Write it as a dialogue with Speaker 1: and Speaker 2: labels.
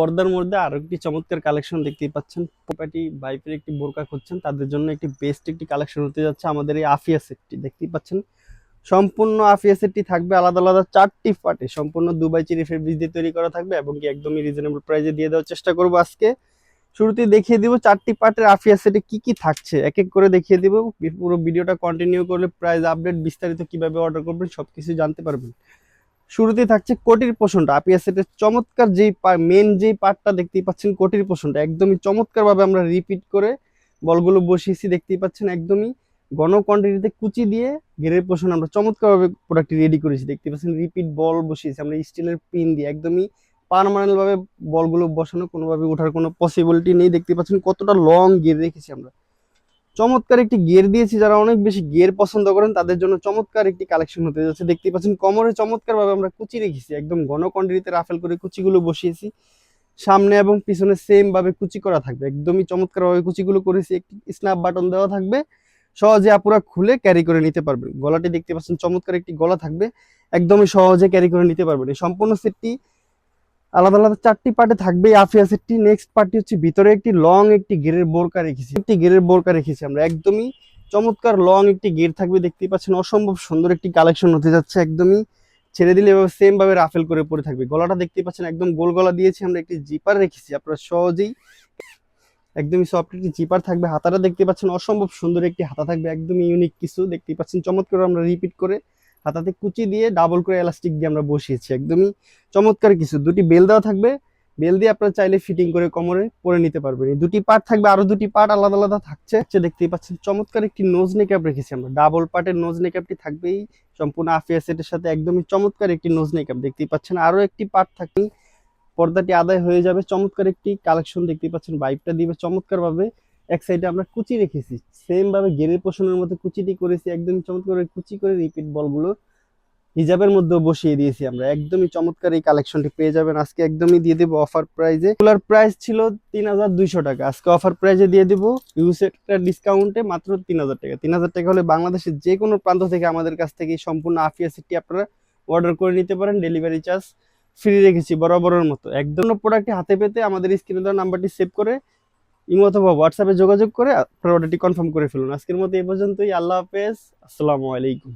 Speaker 1: পর্দার মধ্যে আরও একটি চমৎকার কালেকশন দেখতেই পাচ্ছেন। পোপাটি বাইপের একটি বোরকা খুঁজছেন, তাদের জন্য একটি বেস্ট একটি কালেকশন হতে যাচ্ছে আমাদের এই আফিয়া সেটটি দেখতেই পাচ্ছেন? সম্পূর্ণ আফিয়া সেটটি থাকবে আলাদা আলাদা চারটি পার্টে, সম্পূর্ণ দুবাই চিরি ফেব্রিক দিয়ে তৈরি করা থাকবে এবং কি একদমই রিজনেবল প্রাইসে দিয়ে দেওয়ার চেষ্টা করব আজকে। শুরুতেই দেখিয়ে দিব চারটি পার্টের আফিয়া সেটে কি কি থাকছে এক এক করে দেখিয়ে দিব। পুরো ভিডিওটা কন্টিনিউ করলে প্রাইস আপডেট বিস্তারিত কীভাবে অর্ডার করবেন সবকিছু জানতে পারবেন। শুরুতেই থাকছে কোটির পোষণটা আপিয়া সেটের চমৎকার যেই মেন যেই পার্টটা দেখতেই পাচ্ছেন কোটির পোষণটা একদমই চমৎকার ভাবে আমরা রিপিট করে বলগুলো বসিয়েছি, দেখতেই পাচ্ছেন একদমই ঘন কোয়ান্টিটিতে কুচি দিয়ে গেরের পোষণ আমরা চমৎকারভাবে প্রোডাক্টটি রেডি করেছি দেখতে পাচ্ছেন রিপিট বল বসিয়েছি। আমরা স্টিলের পিন দিয়ে একদমই পারমানেন্ট ভাবে বলগুলো বসানো, কোনোভাবে ওঠার কোনো পসিবিলিটি নেই। দেখতে পাচ্ছেন কতটা লং গিয়ার রেখেছি আমরা। চমৎকার একটি গিয়ার দিয়েছি, যারা অনেক বেশি গিয়ার পছন্দ করেন, তাদের জন্য চমৎকার একটি কালেকশন হতে যাচ্ছে। দেখতে পাচ্ছেন, কোমরে চমৎকার ভাবে আমরা কুচি রেখেছি, একদম ঘন কোয়ান্টিটিতে রাফেল করে কুচিগুলো বসিয়েছি। সামনে এবং পিছনে সেম ভাবে কুচি করা থাকবে, একদমই চমৎকার ভাবে কুচিগুলো করেছি, একটি স্ন্যাপ বাটন দেওয়া থাকবে। সহজে আপুরা খুলে ক্যারি করে নিতে পারবেন। গলাটি দেখতে পাচ্ছেন, চমৎকার একটি গলা থাকবে, একদমই সহজে ক্যারি করে নিতে পারবেন। এই সম্পূর্ণ সেটটি আলাদা আলাদা চারটি পার্টে থাকবে এই আফিয়া সেটটি নেক্সট পার্টি হচ্ছে ভিতরে একটি লং একটি গেরের বোরকা রেখেছি। একটি গেরের বোরকা রেখেছি আমরা, একদমই চমৎকার লং একটি গের থাকবে, দেখতেই পাচ্ছেন অসম্ভব সুন্দর একটি কালেকশন হতে যাচ্ছে, একদমই ছেড়ে দিলে এভাবে সেম ভাবে রাফেল করে পরে থাকবে। গলাটা দেখতেই পাচ্ছেন একদম গোল গলা দিয়েছি, আমরা একটি জিপার রেখেছি, আপনারা সহজেই একদমই সফট একটি জিপার থাকবে, হাতাটা দেখতে পাচ্ছেন অসম্ভব সুন্দর একটি হাতা থাকবে, একদমই ইউনিক কিছু, দেখতেই পাচ্ছেন চমৎকার আমরা রিপিট করে হাতাতে কুচি দিয়ে ডাবল করে এলাস্টিক দিয়ে আমরা বসিয়েছি। একদমই চমৎকার কিছু। দুটি বেল দেওয়া থাকবে। বেল দিয়ে আপনারা চাইলে ফিটিং করে কোমরে পরে নিতে পারবেন। দুটি পার্ট থাকবে, আরও দুটি পার্ট আলাদা আলাদা থাকছে। হচ্ছে দেখতেই পাচ্ছেন, চমৎকার একটি নোজ নেকআপ রেখেছি আমরা। ডাবল পার্টের নোজ নেকআপটি থাকবেই। সম্পূর্ণ আফিয়া সেটের সাথে একদমই চমৎকার একটি নোজ নেকআপ দেখতেই পাচ্ছেন, আরও একটি পার্ট থাকবে। পর্দাটি আদায় হয়ে যাবে। চমৎকার একটি কালেকশন দেখতেই পাচ্ছেন বাইকটা দিবে চমৎকার ভাবে এক সাইডে আমরা কুচি রেখেছি। সেম ভাবে গেরের পোষণের মতো কুচিটি করেছি, একদম চমৎকার কুচি করে রিপিট বলগুলো হিজাবের মধ্যে বসিয়ে দিয়েছি আমরা। একদমই চমৎকার এই কালেকশনটি পেয়ে যাবেন। আজকে একদমই দিয়ে দেবো অফার প্রাইজে এগুলার প্রাইস ছিল তিন হাজার দুইশো টাকা। আজকে অফার প্রাইজে দিয়ে দেবো ইউসেটটা ডিসকাউন্টে মাত্র তিন হাজার টাকা। তিন হাজার টাকা হলে বাংলাদেশের যে কোনো প্রান্ত থেকে আমাদের কাছ থেকে সম্পূর্ণ আফিয়া সেটটি আপনারা অর্ডার করে নিতে পারেন। ডেলিভারি চার্জ ফ্রি রেখেছি বরাবরের মতো। একদম প্রোডাক্টটি হাতে পেতে আমাদের স্ক্রিনে দেওয়া নাম্বারটি সেভ করে ইমো অথবা হোয়াটসঅ্যাপে যোগাযোগ করে অর্ডারটি কনফার্ম করে ফেলুন। আজকের মতো এই পর্যন্তই। আল্লাহ হাফেজ। আসসালামু আলাইকুম।